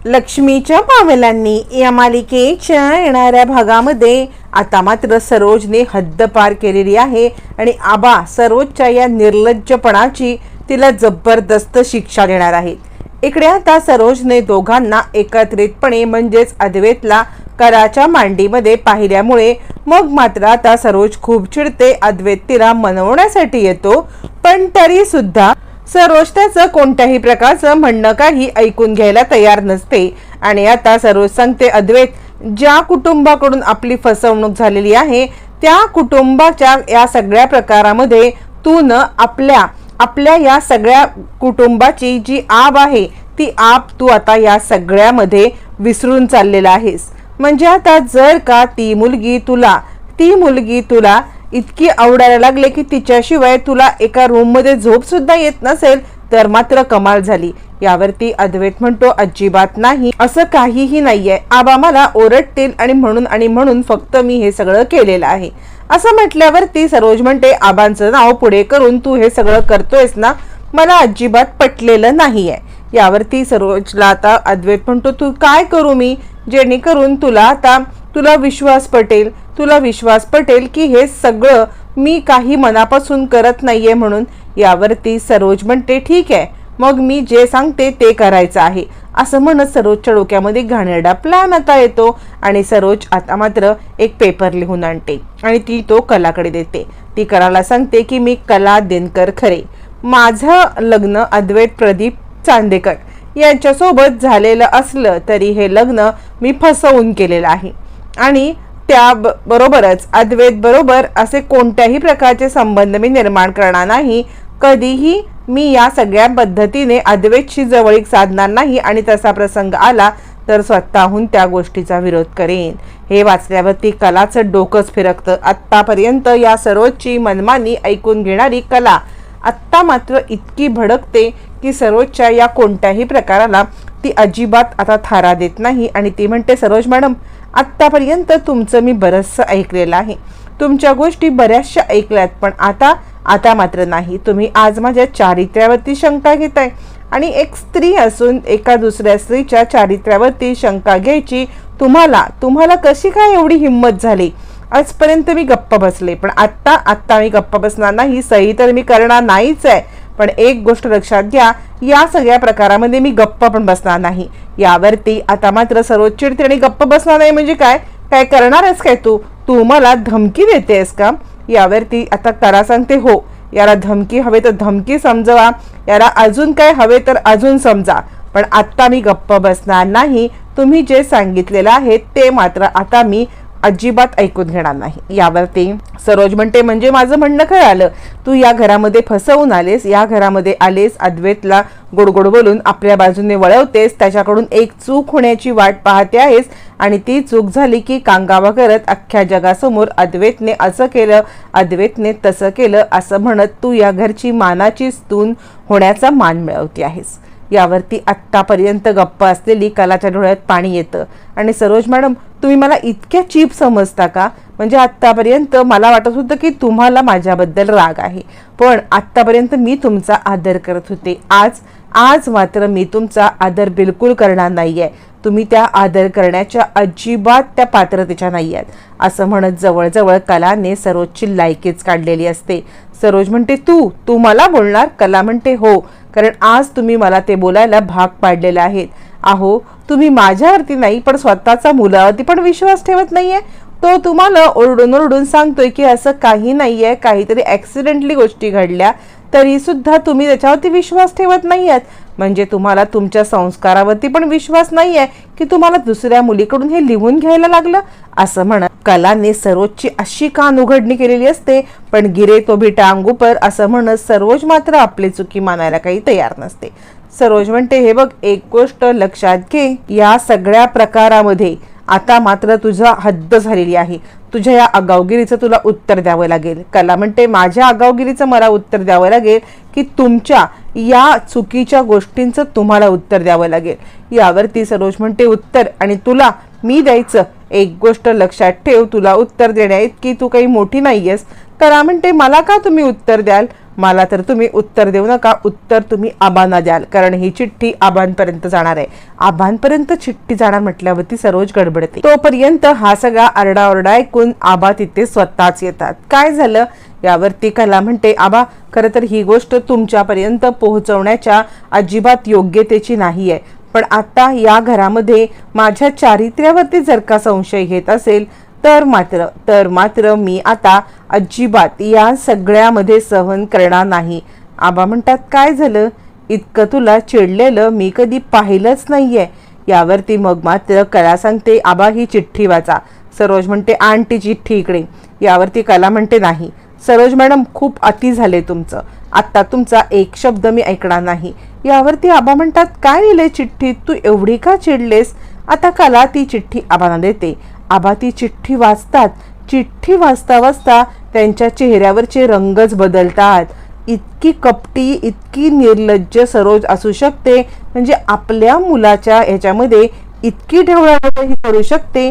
लक्ष्मीच्या पावलांनी या मालिकेच्या येणाऱ्या भागामध्ये आता मात्र सरोजने हद्द पार केलेली आहे आणि आबा सरोजच्या या निर्लज्जपणाची तिला जबरदस्त शिक्षा देणार आहेत. इकडे आता सरोजने दोघांना एकत्रितपणे म्हणजेच अद्वेतला कराच्या मांडीमध्ये पाहिल्यामुळे मग मात्र आता सरोज खूप चिडते अद्वैत तिला मनवण्यासाठी येतो पण तरी सुद्धा सरोज त्याचं कोणत्याही प्रकारचं म्हणणं काही ऐकून घ्यायला तयार नसते. आणि आता सरोज सांगते अद्वैत ज्या कुटुंबाकडून आपली फसवणूक झालेली आहे त्या कुटुंबाच्या या सगळ्या प्रकारामध्ये तू न आपल्या आपल्या या सगळ्या कुटुंबाची जी आब आहे ती आब तू आता या सगळ्यामध्ये विसरून चाललेला आहेस. म्हणजे आता जर का ती मुलगी तुला ती मुलगी तुला इतकी आवडायला लागले की तिच्याशिवाय तुला एका रूममध्ये झोप सुद्धा येत नसेल तर मात्र कमाल झाली. यावरती अद्वैत म्हणतो अजिबात नाही असं काहीही नाहीये. आबा मला ओरडतील आणि म्हणून आणि म्हणून फक्त मी हे सगळं केलेलं आहे. असं म्हटल्यावरती सरोज म्हणते आबांचं नाव पुढे करून तू हे सगळं करतोयस ना? मला अजिबात पटलेलं नाहीये. यावरती सरोजला आता अद्वैत म्हणतो तू काय करू मी? जेणेकरून तुला आता तुला विश्वास पटेल. तुला विश्वास पटेल की हे सगळं मी काही मनापासून करत नाहीये म्हणून यावरती सरोज म्हणते ठीक आहे मग मी जे सांगते ते करायचं आहे. असं म्हणत सरोजच्या डोक्यामध्ये घाणेरडा प्लॅन आता येतो आणि सरोज आता मात्र एक पेपर लिहून आणते आणि ती तो कलाकडे देते. ती कलाला सांगते की मी कला दिनकर खरे. माझं लग्न अद्वैत प्रदीप चांदेकर यांच्यासोबत झालेलं असलं तरी हे लग्न मी फसवून केलेलं आहे. आणि त्या ब- बरोबरच अद्वैत बरोबर असे कोणत्याही प्रकारचे संबंध मी निर्माण करणार नाही. कधीही मी या सगळ्या पद्धतीने अद्वैतशी जवळीक साधणार नाही आणि तसा प्रसंग आला तर स्वतःहून त्या गोष्टीचा विरोध करेन. हे वाचल्यावरती कलाचं डोकंच फिरकतं. आत्तापर्यंत या सरोजची मनमानी ऐकून घेणारी कला आत्ता मात्र इतकी भडकते की सरोजच्या या कोणत्याही प्रकाराला ती अजिबात आता थारा देत नाही आणि ती म्हणते सरोज मॅडम आत्तापर्यंत तुमचं मी बरंचसं ऐकलेलं आहे. तुमच्या गोष्टी बऱ्याचशा ऐकल्यात पण आता आता मात्र नाही. तुम्ही आज माझ्या चारित्र्यावरती शंका घेताय. आणि एक स्त्री असून एका दुसऱ्या स्त्रीच्या चारित्र्यावरती शंका घ्यायची तुम्हाला तुम्हाला कशी काय एवढी हिंमत झाली? आजपर्यंत मी गप्प बसले पण आत्ता आत्ता मी गप्प बसणार नाही. सही तर मी करणार नाहीच आहे. पण एक गोष्ट लक्षात घ्या या सगळ्या प्रकारामध्ये मी गप्प पण बसणार नाही. यावरती आता मात्र सर्वोच्च चिडते आणि गप्प बसणार नाही म्हणजे काय? काय करणार आहेस काय तू? तू मला धमकी देतेस का? यावरती आता करा सांगते हो. याला धमकी हवे तर धमकी समजवा. याला अजून काय हवे तर अजून समजा. पण आत्ता मी गप्प बसणार नाही. तुम्ही जे सांगितलेलं आहे ते मात्र आता मी अजिबात ऐकून घेणार नाही. यावरती सरोज म्हणते म्हणजे माझं म्हणणं खरं आलं? तू या घरामध्ये फसवून आलेस. या घरामध्ये आलेस. अद्वैतला गोडगोड बोलून आपल्या बाजूने वळवतेस. त्याच्याकडून एक चूक होण्याची वाट पाहते आहेस. आणि ती चूक झाली की कांगावा करत अख्ख्या जगासमोर अद्वैतने असं केलं अद्वैतने तसं केलं असं म्हणत तू या घरची मानाची स्तून होण्याचा मान मिळवते आहेस. यावरती आत्तापर्यंत गप्प असलेली कलाच्या डोळ्यात पाणी येतं. आणि सरोज मॅडम तुम्ही मला इतक्या चीप समजता का? म्हणजे आत्तापर्यंत मला वाटत होतं की तुम्हाला माझ्याबद्दल राग आहे. पण आत्तापर्यंत मी तुमचा आदर करत होते. आज आज मात्र मी तुमचा आदर बिलकुल करणार नाही आहे तुम्ही त्या आदर करण्याच्या अजिबात त्या पात्रतेच्या नाही आहेत असं म्हणत जवळजवळ कलाने सरोजची लायकीच काढलेली असते. सरोज म्हणते तू तू मला बोलणार? कला म्हणते हो. कारण आज तुम्ही मला ते बोलायला भाग पाडलेले आहेत. अहो तुम्ही माझ्यावरती नाही पण स्वतःचा मुलावरती पण विश्वास ठेवत नाहीये. तो तुम्हाला ओरडून ओरडून सांगतोय की असं काही नाहीये काहीतरी ऍक्सिडेंटली गोष्टी घडल्या तरी सुद्धा तुम्ही त्याच्यावरती विश्वास ठेवत नाहीयेत. म्हणजे तुम्हाला तुमच्या संस्कारावरती पण विश्वास नाहीये की तुम्हाला दुसऱ्या मुलीकडून हे लिहून घ्यायला लागलं? असं म्हणत कलाने सरोजची अशी कान उघडणी केलेली असते पण गिरे तो बिटा अंगुपर असं म्हणत सरोज मात्र आपली चुकी मानायला काही तयार नसते. सरोज म्हणते हे बघ एक गोष्ट लक्षात घे. या सगळ्या प्रकारामध्ये आता मात्र तुझा हद्द झालेली आहे. तुझ्या या आगावगिरीचं तुला उत्तर द्यावं लागेल. कला म्हणते माझ्या आगावगिरीचं मला उत्तर द्यावं लागेल की तुमच्या या चुकीच्या गोष्टींचं तुम्हाला उत्तर द्यावं लागेल. यावरती सरोज म्हणते उत्तर आणि तुला मी द्यायचं. एक गोष्ट लक्षात ठेव तुला उत्तर देण्या इतकी तू काही मोठी नाही आहेस कला म्हणते मला का तुम्ही उत्तर द्याल? मला तर तुम्ही उत्तर देऊ नका. उत्तर तुम्ही आबांना द्याल. कारण ही चिठ्ठी आबांपर्यंत जाणार आहे. आबांपर्यंत चिठ्ठी जाणार म्हटल्यावरती सरोज गडबडते. तोपर्यंत हा सगळा आरडाओरडा ऐकून आबा तिथे स्वतःच येतात. काय झालं? यावरती कला म्हणते आबा खरं तर ही गोष्ट तुमच्यापर्यंत पोहोचवण्याच्या अजिबात योग्यतेची नाही आहे पण आता या घरामध्ये माझ्या चारित्र्यावरती जर का संशय घेत असेल तर मात्र तर मात्र मी आता अजिबात या सगळ्यामध्ये सहन करणार नाही. आबा म्हणतात काय झालं? इतकं तुला चिडलेलं मी कधी पाहिलंच नाही आहे यावरती मग मात्र कला सांगते आबा ही चिठ्ठी वाचा. सरोज म्हणते आंटी चिठ्ठी इकडे. यावरती कला म्हणते नाही. सरोज मॅडम खूप अति झाले तुमचं. आत्ता तुमचा एक शब्द मी ऐकणार नाही. यावरती आबा म्हणतात काय लिहिले चिठ्ठीत तू एवढी का चिडलेस? आता कला ती चिठ्ठी आबांना देते. आबा ती चिठ्ठी वाचतात. चिठ्ठी वाचता वाचता त्यांच्या चेहऱ्यावरचे रंगच बदलतात. इतकी कपटी इतकी निर्लज्ज सरोज असू शकते. म्हणजे आपल्या मुलाच्या ह्याच्यामध्ये इतकी ही करू शकते.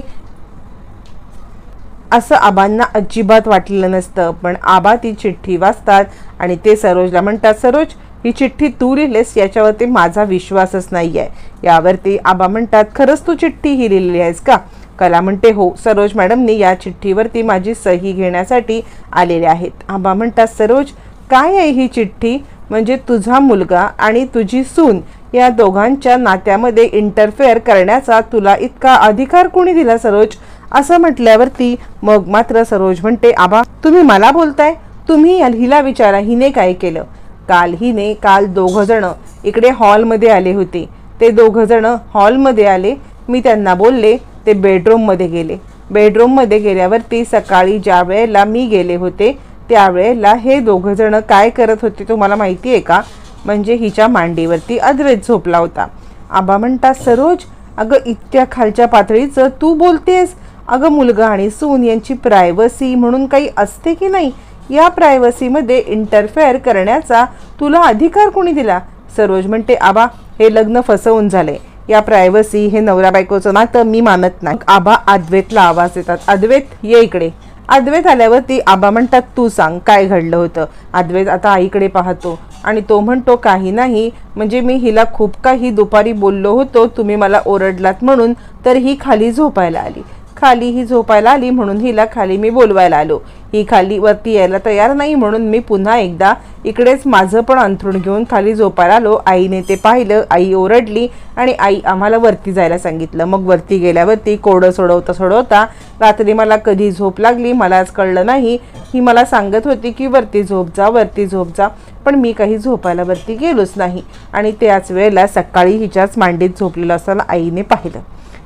असं आबांना अजिबात वाटलेलं नसतं. पण आबा ती चिठ्ठी वाचतात आणि ते सरोजला म्हणतात सरोज ही चिठ्ठी तू लिहिलेस? याच्यावरती माझा विश्वासच नाही आहे यावरती आबा म्हणतात खरंच तू चिठ्ठी ही लिहिलेली आहेस का? कला म्हणते हो सरोज मॅडमनी या चिठ्ठीवरती माझी सही घेण्यासाठी आलेले आहेत. आबा म्हणतात सरोज काय आहे ही चिठ्ठी? म्हणजे तुझा मुलगा आणि तुझी सून या दोघांच्या नात्यामध्ये इंटरफेअर करण्याचा तुला इतका अधिकार कोणी दिला सरोज? असं म्हटल्यावरती मग मात्र सरोज म्हणते आबा तुम्ही मला बोलताय? तुम्ही हिला विचारा हिने काय केलं? काल हिने काल दोघं जण इकडे हॉलमध्ये आले होते. ते दोघं जण हॉलमध्ये आले. मी त्यांना बोलले ते बेडरूममध्ये गेले. बेडरूममध्ये गेल्यावरती सकाळी ज्या वेळेला मी गेले होते त्यावेळेला हे दोघंजणं काय करत होते तुम्हाला माहिती आहे का? म्हणजे हिच्या मांडीवरती अद्वैत झोपला होता. आबा म्हणता सरोज अगं इतक्या खालच्या पातळीचं तू बोलतेस? अगं मुलगा आणि सून यांची प्रायव्हसी म्हणून काही असते की नाही? या प्रायव्हसीमध्ये इंटरफेअर करण्याचा तुला अधिकार कोणी दिला? सरोज म्हणते आबा हे लग्न फसवून झाले या प्रायव्हसी हे नवरा बायकोचं नातं मी मानत नाही. आबा अद्वैतला आवाज देतात. अद्वैत ये इकडे. अद्वैत आल्यावरती आबा म्हणतात तू सांग काय घडलं होतं? अद्वैत आता आईकडे पाहतो. आणि तो म्हणतो काही नाही. म्हणजे मी हिला खूप काही दुपारी बोललो होतो. तुम्ही मला ओरडलात म्हणून तर ही खाली झोपायला आली. खाली ही झोपायला आली म्हणून हिला खाली मी बोलवायला आलो. ही खाली वरती यायला तयार नाही म्हणून मी पुन्हा एकदा इकडेच माझं पण अंथरूण घेऊन खाली झोपायला आलो. आईने ते पाहिलं आई ओरडली आणि आई आम्हाला वरती जायला सांगितलं. मग वरती गेल्यावरती कोरडं सोडवता सोडवता रात्री मला कधी झोप लागली मलाच कळलं नाही. ही मला सांगत होती की वरती झोप जा वरती झोप जा पण मी काही झोपायला वरती गेलोच नाही. आणि त्याच वेळेला सकाळी हिच्याच मांडीत झोपलेलं असताना आईने पाहिलं.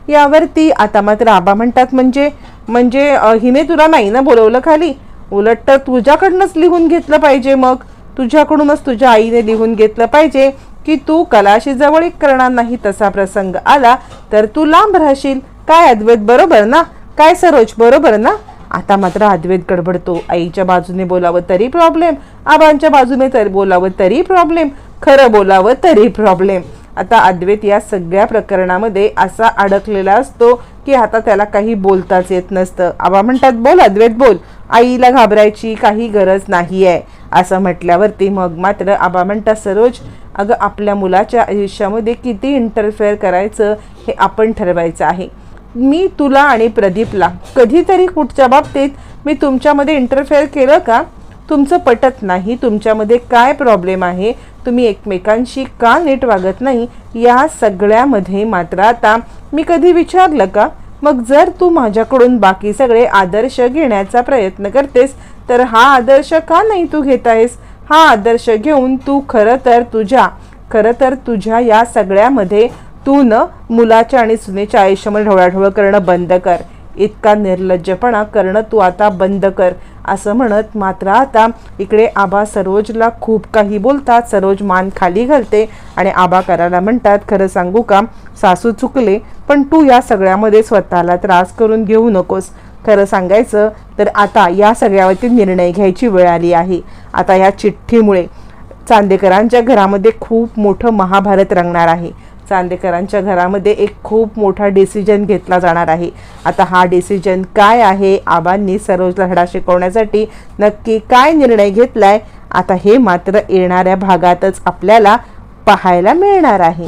यावरती आता मात्र आबा म्हणतात म्हणजे म्हणजे हिने तुला नाही ना बोलवलं खाली. उलट तर तुझ्याकडनंच लिहून घेतलं पाहिजे मग. तुझ्याकडूनच तुझ्या आईने लिहून घेतलं पाहिजे की तू कलाशी जवळीक करणार नाही तसा प्रसंग आला तर तू लांब राहशील. काय अद्वैत बरोबर ना? काय सरोज बरोबर ना? आता मात्र अद्वैत गडबडतो. आईच्या बाजूने बोलावं तरी प्रॉब्लेम आबांच्या बाजूने तर बोलावं तरी प्रॉब्लेम खरं बोलावं तरी प्रॉब्लेम आता अद्वैत या सगळ्या प्रकरणामध्ये असा अडकलेला असतो की आता त्याला काही बोलताच येत नसतं. आबा म्हणतात बोल अद्वैत बोल. आईला घाबरायची काही गरज नाही आहे असं म्हटल्यावरती मग मात्र आबा म्हणतात सरोज अगं आपल्या मुलाच्या आयुष्यामध्ये किती इंटरफेअर करायचं हे आपण ठरवायचं आहे. मी तुला आणि प्रदीपला कधीतरी कुठच्या बाबतीत मी तुमच्यामध्ये इंटरफेअर केलं का? तुमचं पटत नाही तुमच्यामध्ये काय प्रॉब्लेम आहे तुम्ही एकमेकांशी का नीट वागत नाही या सगळ्यामध्ये मात्र आता मी कधी विचारलं का? मग जर तू माझ्याकडून बाकी सगळे आदर्श घेण्याचा प्रयत्न करतेस तर हा आदर्श का नाही तू घेत आहेस? हा आदर्श घेऊन तू खरं तर तुझ्या खरं तर तुझ्या या सगळ्यामध्ये तू न मुलाच्या आणि सुनेच्या आयुष्यामध्ये ढवळाढवळ करणं बंद कर. इतका निर्लज्जपणा करणं तू आता बंद कर असं म्हणत मात्र आता इकडे आबा सरोजला खूप काही बोलतात. सरोज मान खाली घालते आणि आबा करायला म्हणतात खरं सांगू का सासू चुकले पण तू या सगळ्यामध्ये स्वतःला त्रास करून घेऊ नकोस. खरं सांगायचं तर आता या सगळ्यावरती निर्णय घ्यायची वेळ आली आहे. आता या चिठ्ठीमुळे चांदेकरांच्या घरामध्ये खूप मोठं महाभारत रंगणार आहे. चांदेकरांच्या घरामध्ये एक खूप मोठा डिसिजन घेतला जाणार आहे. आता हा डिसिजन काय आहे? आबांनी सरोजला धडा शिकवण्यासाठी नक्की काय निर्णय घेतलाय? आता हे मात्र येणाऱ्या भागातच आपल्याला पाहायला मिळणार आहे.